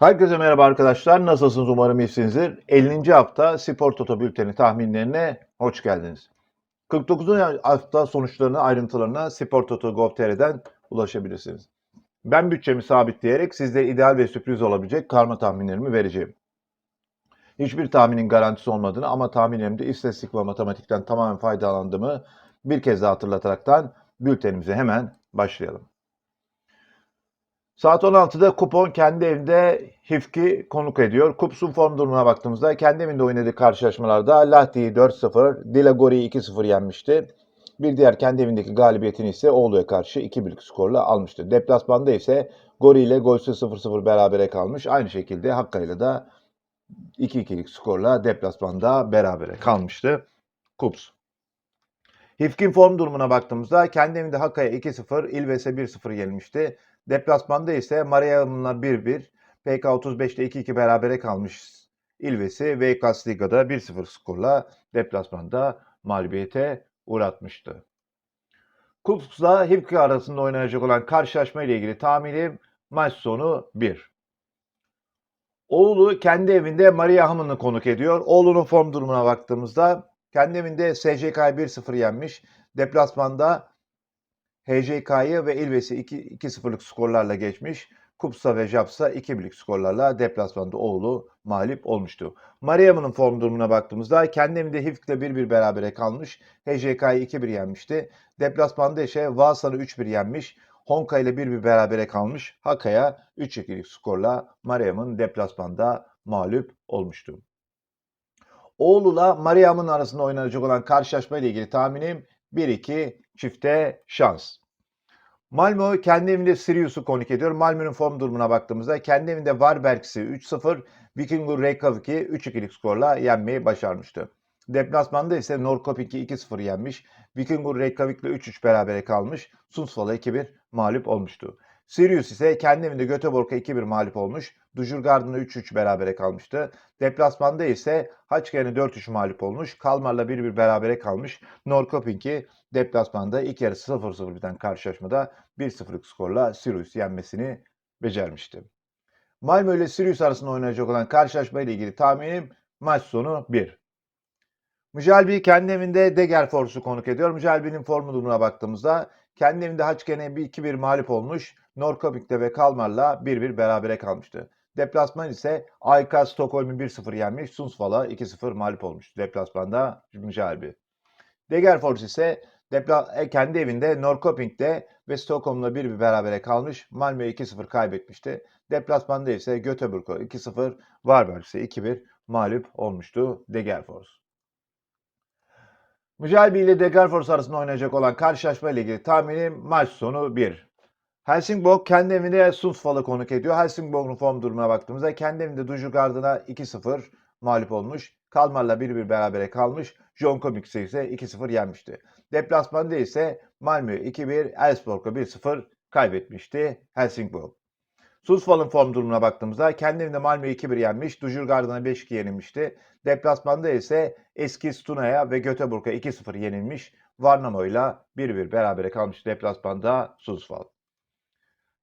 Herkese merhaba arkadaşlar. Nasılsınız? Umarım iyisinizdir. 50. hafta Spor Toto Bülteni tahminlerine hoş geldiniz. 49. hafta sonuçlarını ayrıntılarına Spor Toto Gov.tr'den ulaşabilirsiniz. Ben bütçemi sabitleyerek sizlere ideal ve sürpriz olabilecek karma tahminlerimi vereceğim. Hiçbir tahminin garantisi olmadığını ama tahminlerimde istatistik ve matematikten tamamen faydalandığımı bir kez daha hatırlataraktan bültenimize hemen başlayalım. Saat 16'da kupon kendi evinde Hifki konuk ediyor. Kups'un form durumuna baktığımızda kendi evinde oynadığı karşılaşmalarda Lahti'yi 4-0, Dilagori'yi 2-0 yenmişti. Bir diğer kendi evindeki galibiyetini ise Oğlu'ya karşı 2-1'lik skorla almıştı. Deplasmanda ise Gori ile golsüz 0-0 berabere kalmış. Aynı şekilde Hakkari'yle de 2-2'lik skorla deplasmanda berabere kalmıştı. Kups. Hifkin form durumuna baktığımızda kendi evinde Hakkaya 2-0, İlves'e 1-0 yenilmişti. Deplasmanda ise Mariam'la 1-1, PK 35'te 2-2 berabere kalmış İlves'i Veykas Liga'da 1-0 skorla deplasmanda mağlubiyete uğratmıştı. Kups'la Hifki arasında oynanacak olan karşılaşma ile ilgili tahminim maç sonu 1. Oğlu kendi evinde Maria Hamın'ı konuk ediyor. Oğlu'nun form durumuna baktığımızda kendi evinde SCK'yı 1-0 yenmiş. Deplasmanda HJK'yı ve İlves'i 2-0'lık skorlarla geçmiş. Kupsa ve Japsa 2-1'lik skorlarla deplasmanda Oğlu mağlup olmuştu. Mariam'ın form durumuna baktığımızda kendi evinde Hifk'le 1-1 berabere kalmış. HJK'yı 2-1 yenmişti. Deplasmanda ise Valsan'ı 3-1 yenmiş. Honka ile 1-1 berabere kalmış. Hakaya 3-2'lik skorla Mariam'ın deplasmanda mağlup olmuştu. Oğlu'la Mariam'ın arasında oynanacak olan karşılaşma ile ilgili tahminim 1-2 çifte şans. Malmö kendi evinde Sirius'u konuk ediyor. Malmö'nün form durumuna baktığımızda kendi evinde Varberg'i 3-0, Vikingur Reykjavik'i 3-2'lik skorla yenmeyi başarmıştı. Deplasmanda ise Norrköping'i 2-0 yenmiş. Vikingur Reykjavik'le 3-3 berabere kalmış. Sundsvall'a 2-1 mağlup olmuştu. Sirius ise kendi evinde Göteborg'a 2-1 mağlup olmuş. Dujurgard'ına 3-3 berabere kalmıştı. Deplasmanda ise Haçken'e 4-3 mağlup olmuş. Kalmar'la 1-1 berabere kalmış. Norrköping'i deplasmanda ilk yarı 0-0 biten karşılaşmada 1-0'lık skorla Sirius yenmesini becermişti. Malmö ile Sirius arasında oynanacak olan karşılaşma ile ilgili tahminim maç sonu 1. Müjalbi kendi evinde Degerfors'u konuk ediyor. Müjalbi'nin formu durumuna baktığımızda kendi evinde Haçken'e 2-1 mağlup olmuş. Norrköping'de ve Kalmar'la 1-1 berabere kalmıştı. Deplasman ise AYK Stockholm'u 1-0 yenmiş. Sundsvall'a 2-0 mağlup olmuştu. Deplasmanda Müjalbi. Degerfors ise depla e, kendi evinde Norrköping'de ve Stockholm'la 1-1 berabere kalmış. Malmö 2-0 kaybetmişti. Deplasmanda ise Göteborg'a 2-0, Varberg ise 2-1 mağlup olmuştu Degerfors. Müjalbi ile Degerfors arasında oynayacak olan karşılaşma ile ilgili tahminim maç sonu 1. Helsingborg kendi evinde Sundsvall'ı konuk ediyor. Helsingborg'un form durumuna baktığımızda kendi evinde Dujugard'ına 2-0 mağlup olmuş. Kalmar'la 1-1 berabere kalmış. John Comics'e ise 2-0 yenmişti. Deplasmanda ise Malmö 2-1, Elfsborg'a 1-0 kaybetmişti Helsingborg. Sundsvall'ın form durumuna baktığımızda kendi evinde Malmö 2-1 yenmiş. Dujurgard'ına 5-2 yenilmişti. Deplasmanda ise eski Stuna'ya ve Göteborg'a 2-0 yenilmiş. Varnamo'yla 1-1 berabere kalmış deplasmanda Sundsvall.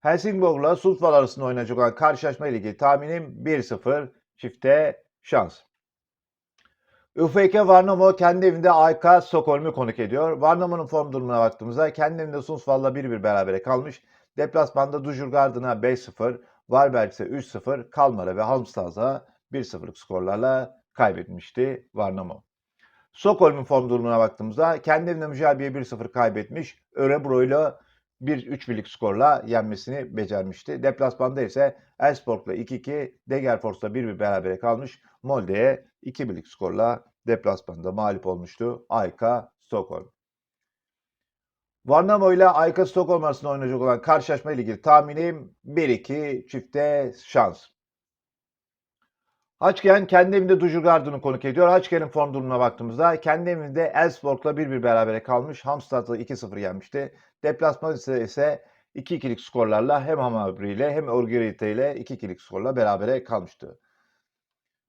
Helsingborg'la Sundsvall arasında oynanacak olan karşılaşma ile ilgili tahminim 1-0 çifte şans. UFK Varnamo kendi evinde AYK Stockholm'u konuk ediyor. Varnamo'nun form durumuna baktığımızda kendi evinde Sundsvall'la 1-1 berabere kalmış. Deplasmanda Dujurgard'ına 5-0, Varberg ise 3-0, Kalmar'a ve Halmstad'a 1-0'lık skorlarla kaybetmişti Varnamo. Stockholm'un form durumuna baktığımızda kendi evinde Müjalbi'ye 1-0 kaybetmiş. Örebro'yla 1-3 skorla yenmesini becermişti. Deplasmanda ise Elfsborg'la 2-2, Degerfors'la 1-1 berabere kalmış. Molde'ye 2-1'lik skorla deplasmanda mağlup olmuştu AYK Stockholm. Varnamo ile AYK Stockholm arasında oynayacak olan karşılaşma ile ilgili tahminim 1-2 çifte şans. Haçken kendi evinde Dujurgard'ını konuk ediyor. Haçken'in form durumuna baktığımızda kendi evinde Elfsborg'la 1-1 berabere kalmış. Hamstad'la 2-0 yenmişti. Deplasman ise, ise 2-2'lik skorlarla hem Hamabri ile hem Orgerite ile 2-2'lik skorla berabere kalmıştı.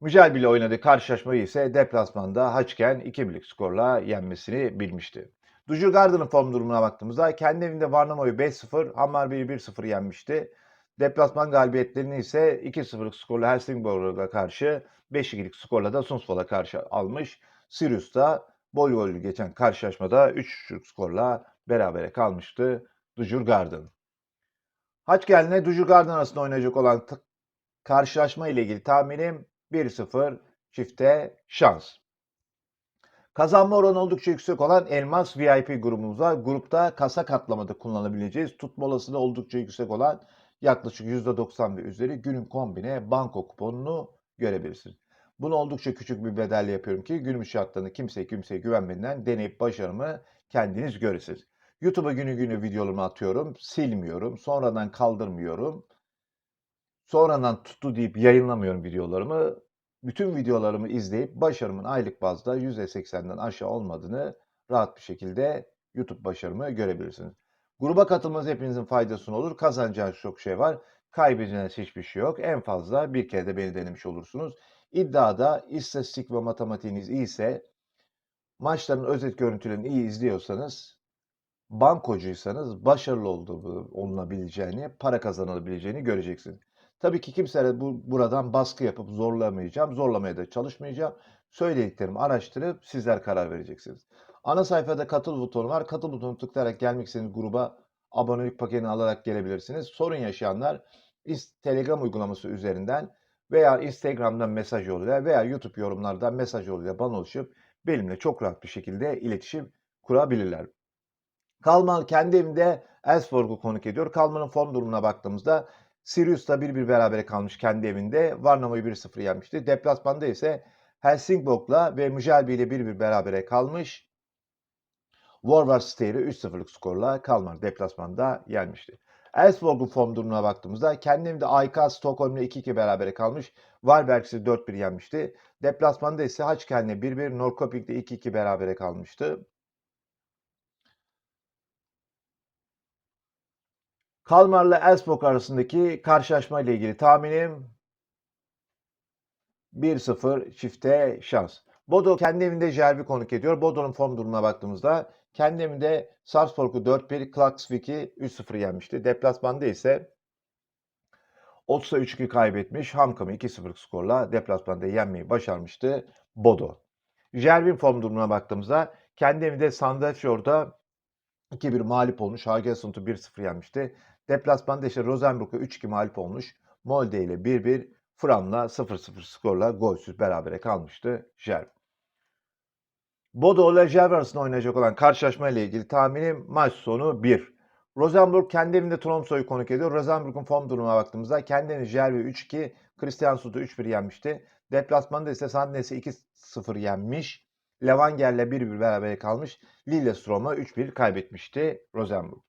Mücadele ile oynadığı karşılaşmayı ise deplasmanda Haçken 2-1'lik skorla yenmesini bilmişti. Dujurgard'ın form durumuna baktığımızda kendi evinde Varnamo'yu 5-0, Hammarby'yi 1-0 yenmişti. Deplasman galibiyetlerini ise 2-0'lık skorla Helsingborg'a karşı 5-2'lik skorla da Sundsvall'a karşı almış. Sirius da bol gollü geçen karşılaşmada 3-3'lük skorla berabere kalmıştı Dujurgard'ın. Haçkel'le Dujurgard'ın arasında oynayacak olan karşılaşma ile ilgili tahminim 1-0 çifte şans. Kazanma oranı oldukça yüksek olan Elmas VIP grubumuz var. Grupta kasa katlamada kullanabileceğiz. Tutma olasılığı oldukça yüksek olan yaklaşık %90 ve üzeri günün kombine banko kuponunu görebilirsiniz. Bunu oldukça küçük bir bedelle yapıyorum ki günümüz şartlarında kimseye kimseye güvenmeden deneyip başarımı kendiniz görürsünüz. YouTube'a günü günü videolarımı atıyorum, silmiyorum, sonradan kaldırmıyorum. Sonradan tuttu deyip yayınlamıyorum videolarımı. Bütün videolarımı izleyip başarımın aylık bazda %80'den aşağı olmadığını rahat bir şekilde YouTube başarımı görebilirsiniz. Gruba katılmanız hepinizin faydasına olur. Kazanacağınız çok şey var. Kaybedeceğiniz hiçbir şey yok. En fazla bir kere de beni denemiş olursunuz. İddiada istatistik ve matematiğiniz iyiyse, maçların özet görüntülerini iyi izliyorsanız, bankocuysanız başarılı olduğu olunabileceğini, para kazanılabileceğini göreceksiniz. Tabii ki kimseye bu, buradan baskı yapıp zorlamayacağım, zorlamaya da çalışmayacağım. Söylediklerimi araştırıp sizler karar vereceksiniz. Ana sayfada katıl butonu var. Katıl butonu tıklayarak gelmek istediğiniz gruba abonelik paketini alarak gelebilirsiniz. Sorun yaşayanlar Telegram uygulaması üzerinden veya Instagram'dan mesaj yoluyla veya YouTube yorumlardan mesaj yoluyla bana ulaşıp benimle çok rahat bir şekilde iletişim kurabilirler. Kalman kendi evinde Elfsborg'u konuk ediyor. Kalman'ın form durumuna baktığımızda Sirius'ta 1-1 berabere kalmış kendi evinde. Varnama'yı 1-0 yenmişti. Deplasmanda ise Helsingborg'la ve Müjelbi ile 1-1 berabere kalmış. Wolverhampton'ı 3-0'lık skorla Kalmar deplasmanda yenmişti. Elfsborg'un form durumuna baktığımızda kendi evinde AIK Stockholm'la 2-2 berabere kalmış. Varberg'i 4-1 yenmişti. Deplasmanda ise Haçkel'le 1-1, Norrköping'de 2-2 berabere kalmıştı. Kalmar'la Elfsborg arasındaki karşılaşma ile ilgili tahminim 1-0 çifte şans. Bodo kendi evinde Jervi konuk ediyor. Bodo'nun form durumuna baktığımızda kendi evinde Sarpsborg'u 4-1, Klaksvik'i 3-0 yenmişti. Deplasmanda ise Otsa 3-2 kaybetmiş. Hamkam'ı 2-0 skorla deplasmanda yenmeyi başarmıştı Bodo. Jervin form durumuna baktığımızda kendi evinde Sandefjord'a 2-1 mağlup olmuş. Hagesund'u 1-0 yenmişti. Deplasmanda ise Rosenborg'a 3-2 mağlup olmuş. Molde ile 1-1, Fram'la 0-0 skorla golsüz berabere kalmıştı Jerv. Bodo ile Jerv arasında oynayacak olan karşılaşma ile ilgili tahminim maç sonu 1. Rosenborg kendi evinde Tromsø'yu konuk ediyor. Rosenborg'un form durumuna baktığımızda kendi evinde Jerv'i 3-2, Kristiansund'u 3-1 yenmişti. Deplasmanda ise Sandnes'i 2-0 yenmiş. Levanger'le 1-1 berabere kalmış. Lillestrøm'e 3-1 kaybetmişti Rosenborg.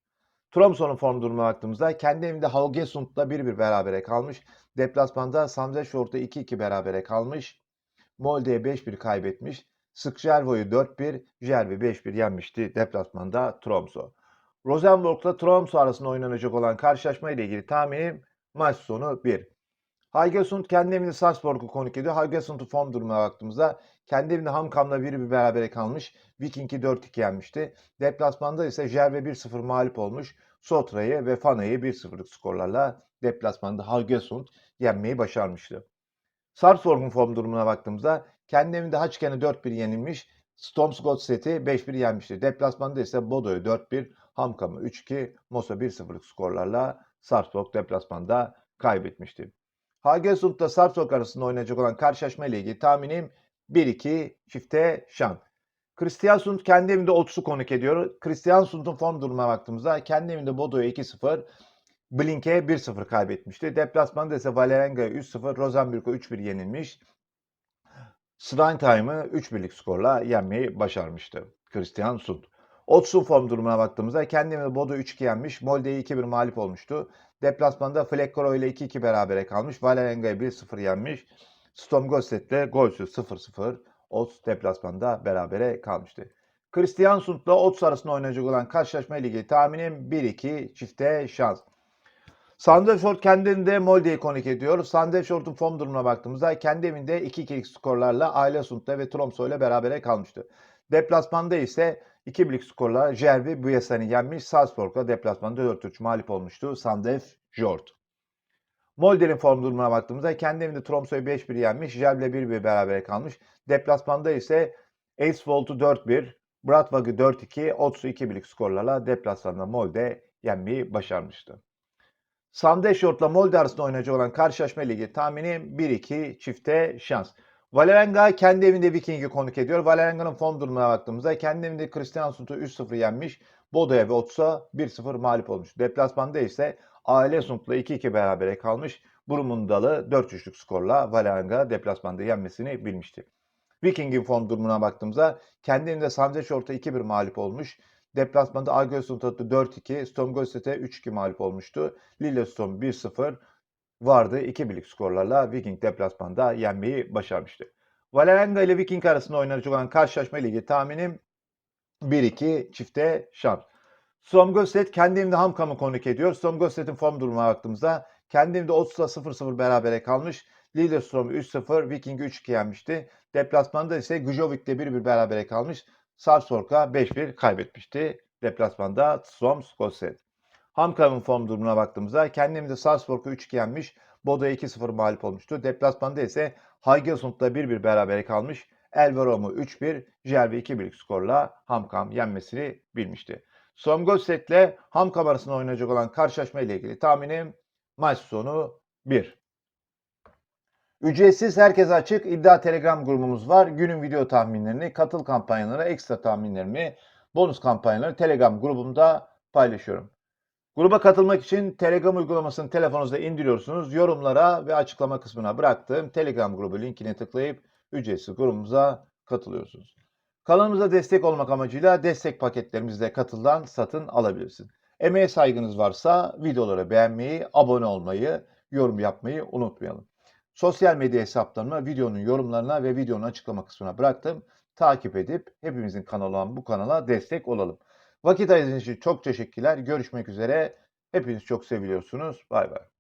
Tromsø'nun form durumuna baktığımızda kendi evinde Haugesund'la 1-1 berabere kalmış. Deplasmanda Sandefjord'da 2-2 berabere kalmış. Molde'ye 5-1 kaybetmiş. Skjervo'yu 4-1, Jervi 5-1 yenmişti deplasmanda Tromsø. Rosenborg'la Tromsø arasında oynanacak olan karşılaşma ile ilgili tahminim maç sonu 1. Haugesund kendi evinde Sarpsborg'u konuk ediyor. Haugesund'un form durumuna baktığımızda kendi evinde Hamkam'la 1-1 berabere kalmış. Viking'i 4-2 yenmişti. Deplasmanda ise Jerve 1-0 mağlup olmuş. Sotra'yı ve Fana'yı 1-0'lık skorlarla deplasmanda Haugesund yenmeyi başarmıştı. Sarpsborg'un form durumuna baktığımızda kendi evinde Haçken'e 4-1 yenilmiş. Stromsgodset'i 5-1 yenmişti. Deplasmanda ise Bodo'yu 4-1, Hamkam'ı 3-2, Mosa 1-0'lık skorlarla Sarpsborg deplasmanda kaybetmişti. Hagesund'la Sarpsborg arasında oynayacak olan karşılaşma ile ilgili tahminim 1-2 çifte şan. Kristiansund kendi evinde Ots'u konuk ediyor. Kristiansund'un form durumuna baktığımızda kendi evinde Bodo'ya 2-0, Blink'e 1-0 kaybetmişti. Deplasmanda ise Valerenga'ya 3-0, Rosenborg'a 3-1 yenilmiş. Strindheim'ı 3-1'lik skorla yenmeyi başarmıştı Christian Sund. Ots'un form durumuna baktığımızda kendi evinde Bodo 3-2 yenmiş. Molde'yi 2-1 mağlup olmuştu. Deplasmanda Flekkoro ile 2-2 berabere kalmış. Valerenga'yı 1-0 yenmiş. Stomgosset'le golsüz 0-0 Ots deplasmanda berabere kalmıştı. Christian Sund'la Ots arasında oynayacak olan karşılaşma ile ilgili tahminim 1-2 çifte şans. Sandefjord kendinde Molde'yi konuk ediyor. Sandefjord'un form durumuna baktığımızda kendi evinde 2-2'lik skorlarla Ailesund'la ve Tromsø ile berabere kalmıştı. Deplasmanda ise 2-1'lik skorla Jervi Buyasan'ı yenmiş. Salzburg'la deplasmanda 4-3 mağlup olmuştu Sandefjord. Molder'in form durumuna baktığımızda kendi evinde Tromsø'yu 5-1 yenmiş. Jel'le 1-1 berabere kalmış. Deplasmanda ise Eidsvoll'u 4-1, Bratvag'ı 4-2, Ots'u 2-1'lik skorlarla deplasmanda Molde yenmeyi başarmıştı. Sandefjord'la Molde arasında oynayacak olan karşılaşma ligi tahmini 1-2 çifte şans. Valerenga kendi evinde Viking'i konuk ediyor. Valerenga'nın form durumuna baktığımızda kendi evinde Kristiansund'u 3-0 yenmiş. Bodo'ya ve Ots'a 1-0 mağlup olmuş. Deplasmanda ise Aile Sund'la 2-2 berabere kalmış. Brumundalı 4-3'lük skorla Valerenga deplasmanda yenmesini bilmişti. Viking'in form durumuna baktığımızda kendi evinde Sandefjord'a 2-1 mağlup olmuş. Deplasmanda Algörsund'u 4-2, Strømsgodset'e 3-2 mağlup olmuştu. Lillestrøm 1-0 vardı. 2-1'lik skorlarla Viking deplasmanda yenmeyi başarmıştı. Valerenga ile Viking arasında oynanacak olan karşılaşma ligi tahminim 1-2 çifte şans. Strømsgodset kendi evinde Hamkam'ı konuk ediyor. Strømsgodset'in form durumuna baktığımızda kendi evinde Ots'la 0-0 berabere kalmış. Lillestrøm 3-0, Viking'i 3-2 yenmişti. Deplasmanda ise Gujovik'le 1-1 berabere kalmış. Sarpsborg'a 5-1 kaybetmişti. Deplasmanda Strømsgodset. Hamkam'ın form durumuna baktığımızda kendi evinde Sarpsborg'u 3-2 yenmiş. Bodo'ya 2-0 mağlup olmuştu. Deplasmanda ise Haugesund'la 1-1 berabere kalmış. Elverom'u 3-1, Jervi 2-1'lik skorla Hamkam yenmesini bilmişti. Strømsgodset'le Hamkam arasında oynayacak olan karşılaşma ile ilgili tahminim maç sonu 1. Ücretsiz herkese açık iddia telegram grubumuz var. Günün video tahminlerini, katıl kampanyaları, ekstra tahminlerimi, bonus kampanyaları telegram grubumda paylaşıyorum. Gruba katılmak için Telegram uygulamasını telefonunuzda indiriyorsunuz. Yorumlara ve açıklama kısmına bıraktığım Telegram grubu linkine tıklayıp ücretsiz grubumuza katılıyorsunuz. Kanalımıza destek olmak amacıyla destek paketlerimizde katıldan satın alabilirsiniz. Emeğe saygınız varsa videoları beğenmeyi, abone olmayı, yorum yapmayı unutmayalım. Sosyal medya hesaplarımı videonun yorumlarına ve videonun açıklama kısmına bıraktım. Takip edip hepimizin kanalı olan bu kanala destek olalım. Vakit ayırdığınız için çok teşekkürler. Görüşmek üzere. Hepiniz çok seviliyorsunuz. Bay bay.